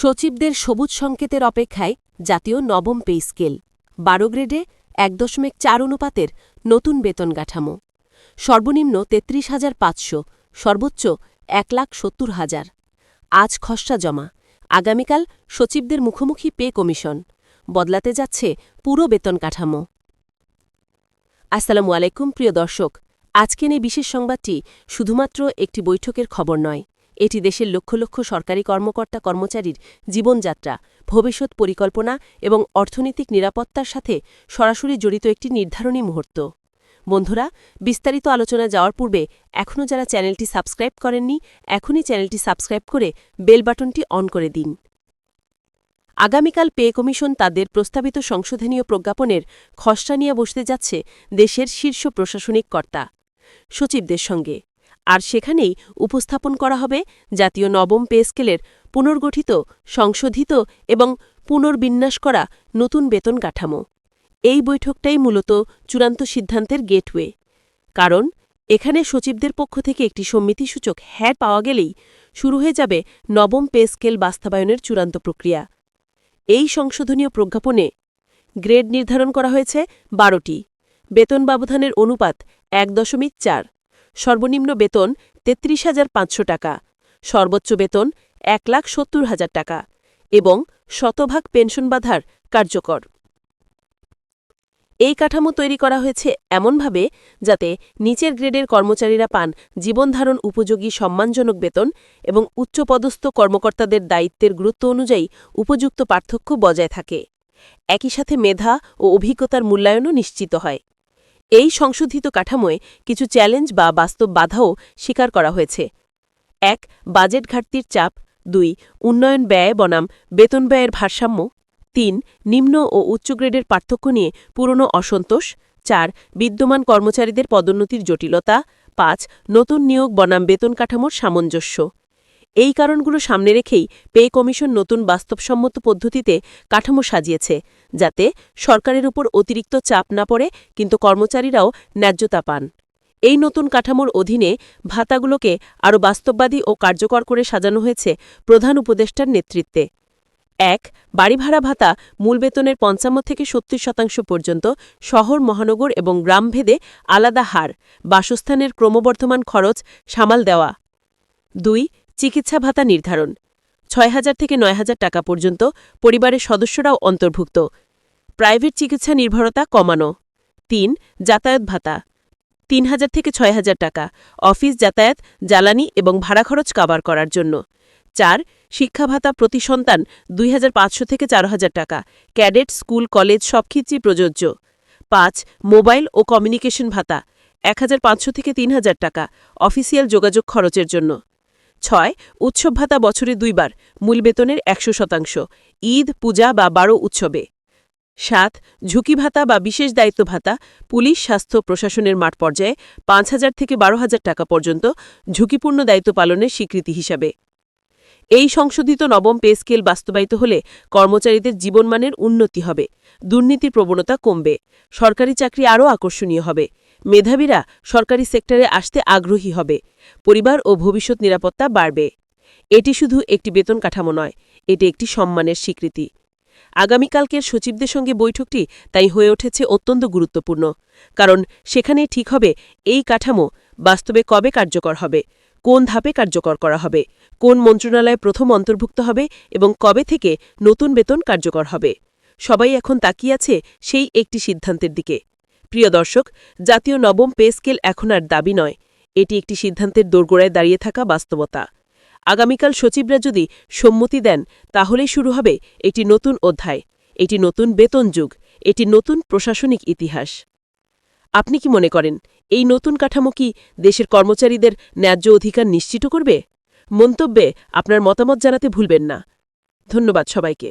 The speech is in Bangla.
সচিবদের সবুজ সংকেতের অপেক্ষায় জাতীয় নবম পে স্কেল। বারো গ্রেডে এক দশমিক চার অনুপাতের নতুন বেতন কাঠামো। সর্বনিম্ন তেত্রিশ হাজার পাঁচশো, সর্বোচ্চ এক লাখ সত্তর হাজার। আজ খসড়া জমা। আগামীকাল সচিবদের মুখোমুখি পে কমিশন। বদলাতে যাচ্ছে পুরো বেতন কাঠামো। আসসালামু আলাইকুম, প্রিয় দর্শক। আজকের এই বিশেষ সংবাদটি শুধুমাত্র একটি বৈঠকের খবর নয় এটি দেশের লক্ষ লক্ষ সরকারি কর্মকর্তা কর্মচারীর জীবনযাত্রা, ভবিষ্যৎ পরিকল্পনা এবং অর্থনৈতিক নিরাপত্তার সাথে সরাসরি জড়িত একটি নির্ধারণী মুহূর্ত। বন্ধুরা, বিস্তারিত আলোচনা যাওয়ার পূর্বে এখনও যারা চ্যানেলটি সাবস্ক্রাইব করেননি, এখনই চ্যানেলটি সাবস্ক্রাইব করে বেল বাটনটি অন করে দিন। আগামীকাল পে কমিশন তাদের প্রস্তাবিত সংশোধনীয় প্রজ্ঞাপনের খসড়া নিয়ে বসতে যাচ্ছে দেশের শীর্ষ প্রশাসনিক কর্তা। সচিবদের সঙ্গে আর সেখানেই উপস্থাপন করা হবে জাতীয় নবম পে স্কেলের পুনর্গঠিত, সংশোধিত এবং পুনর্বিন্যাস করা নতুন বেতন কাঠামো। এই বৈঠকটাই মূলত চূড়ান্ত সিদ্ধান্তের গেটওয়ে। কারণ, এখানে সচিবদের পক্ষ থেকে একটি সম্মিতিসূচক হ্যাঁ পাওয়া গেলেই শুরু হয়ে যাবে নবম পে স্কেল বাস্তবায়নের চূড়ান্ত প্রক্রিয়া। এই সংশোধনীয় প্রজ্ঞাপনে গ্রেড নির্ধারণ করা হয়েছে বারোটি। বেতন ব্যবধানের অনুপাত এক দশমিক চার। সর্বনিম্ন বেতন তেত্রিশ হাজার পাঁচশো টাকা, সর্বোচ্চ বেতন এক লাখ সত্তর হাজার টাকা এবং শতভাগ পেনশন বাধার কার্যকর। এই কাঠামো তৈরি করা হয়েছে এমনভাবে যাতে নিচের গ্রেডের কর্মচারীরা পান জীবনধারণ উপযোগী সম্মানজনক বেতন এবং উচ্চপদস্থ কর্মকর্তাদের দায়িত্বের গুরুত্ব অনুযায়ী উপযুক্ত পার্থক্য বজায় থাকে। একই সাথে মেধা ও অভিজ্ঞতার মূল্যায়নও নিশ্চিত হয়। এই সংশোধিত কাঠামোয় কিছু চ্যালেঞ্জ বা বাস্তব বাধাও স্বীকার করা হয়েছে। এক, বাজেট ঘাটতির চাপ। দুই, উন্নয়ন ব্যয় বনাম। বেতন ব্যয়ের ভারসাম্য। তিন, নিম্ন ও উচ্চ গ্রেডের পার্থক্য নিয়ে পুরনো অসন্তোষ। চার, বিদ্যমান কর্মচারীদের পদোন্নতির জটিলতা। পাঁচ, নতুন নিয়োগ বনাম বেতন কাঠামোর সামঞ্জস্য। এই কারণগুলো সামনে রেখেই পে কমিশন নতুন বাস্তবসম্মত পদ্ধতিতে কাঠামো সাজিয়েছে, যাতে সরকারের উপর অতিরিক্ত চাপ না পড়ে কিন্তু কর্মচারীরাও ন্যায্যতা পান। এই নতুন কাঠামোর অধীনে ভাতাগুলোকে আরও বাস্তববাদী ও কার্যকর করে সাজানো হয়েছে প্রধান উপদেষ্টার নেতৃত্বে। এক বাড়ি ভাড়া ভাতা মূল বেতনের পঞ্চান্ন থেকে সত্তর শতাংশ পর্যন্ত শহর, মহানগর এবং গ্রামভেদে আলাদা হার, বাসস্থানের ক্রমবর্ধমান খরচ সামাল দেওয়া। দুই চিকিৎসা ভাতা নির্ধারণ। ছয় হাজার থেকে নয় হাজার টাকা পর্যন্ত পরিবারের সদস্যরাও অন্তর্ভুক্ত। প্রাইভেট চিকিৎসা নির্ভরতা কমানো। তিন, যাতায়াত ভাতা। তিন হাজার থেকে ছয় হাজার টাকা অফিস যাতায়াত, জ্বালানি এবং ভাড়া খরচ কাবার করার জন্য। চার, শিক্ষা ভাতা প্রতি সন্তান দুই হাজার পাঁচশো থেকে চার হাজার টাকা। ক্যাডেট, স্কুল, কলেজ সব ক্ষেত্রেই প্রযোজ্য। পাঁচ, মোবাইল ও কমিউনিকেশন ভাতা। এক হাজার পাঁচশো থেকে তিন হাজার টাকা অফিসিয়াল যোগাযোগ খরচের জন্য। ছয়, উৎসব ভাতা বছরে দুইবার, মূল বেতনের একশো শতাংশ, ঈদ, পূজা বা বারো উৎসবে। সাত, ঝুঁকি ভাতা বা বিশেষ দায়িত্ব ভাতা, পুলিশ, স্বাস্থ্য, প্রশাসনের মাঠ পর্যায়ে পাঁচ হাজার থেকে বারো হাজার টাকা পর্যন্ত ঝুঁকিপূর্ণ দায়িত্ব পালনের স্বীকৃতি হিসাবে। এই সংশোধিত নবম পে স্কেল বাস্তবায়িত হলে কর্মচারীদের জীবনমানের উন্নতি হবে, দুর্নীতির প্রবণতা কমবে, সরকারি চাকরি আরও আকর্ষণীয় হবে। মেধাবীরা সরকারি সেক্টরে আসতে আগ্রহী হবে। পরিবার ও ভবিষ্যৎ নিরাপত্তা বাড়বে। এটি শুধু একটি বেতন কাঠামো নয়, এটি একটি সম্মানের স্বীকৃতি। আগামীকালকের সচিবদের সঙ্গে বৈঠকটি তাই হয়ে উঠেছে অত্যন্ত গুরুত্বপূর্ণ, কারণ সেখানে ঠিক হবে এই কাঠামো বাস্তবে কবে কার্যকর হবে, কোন ধাপে কার্যকর করা হবে, কোন মন্ত্রণালয়ে প্রথম অন্তর্ভুক্ত হবে এবং কবে থেকে নতুন বেতন কার্যকর হবে। সবাই এখন তাকিয়ে আছে সেই একটি সিদ্ধান্তের দিকে। প্রিয় দর্শক, জাতীয় নবম পে স্কেল এখন আর দাবি নয়। এটি একটি সিদ্ধান্তের দোরগোড়ায় দাঁড়িয়ে থাকা বাস্তবতা। আগামীকাল সচিবরা যদি সম্মতি দেন, তাহলেই শুরু হবে একটি নতুন অধ্যায় এটি নতুন বেতন যুগ এটি নতুন প্রশাসনিক ইতিহাস। আপনি কি মনে করেন, এই নতুন কাঠামো কি দেশের কর্মচারীদের ন্যায্য অধিকার নিশ্চিত করবে? মন্তব্যে আপনার মতামত জানাতে ভুলবেন না। ধন্যবাদ সবাইকে।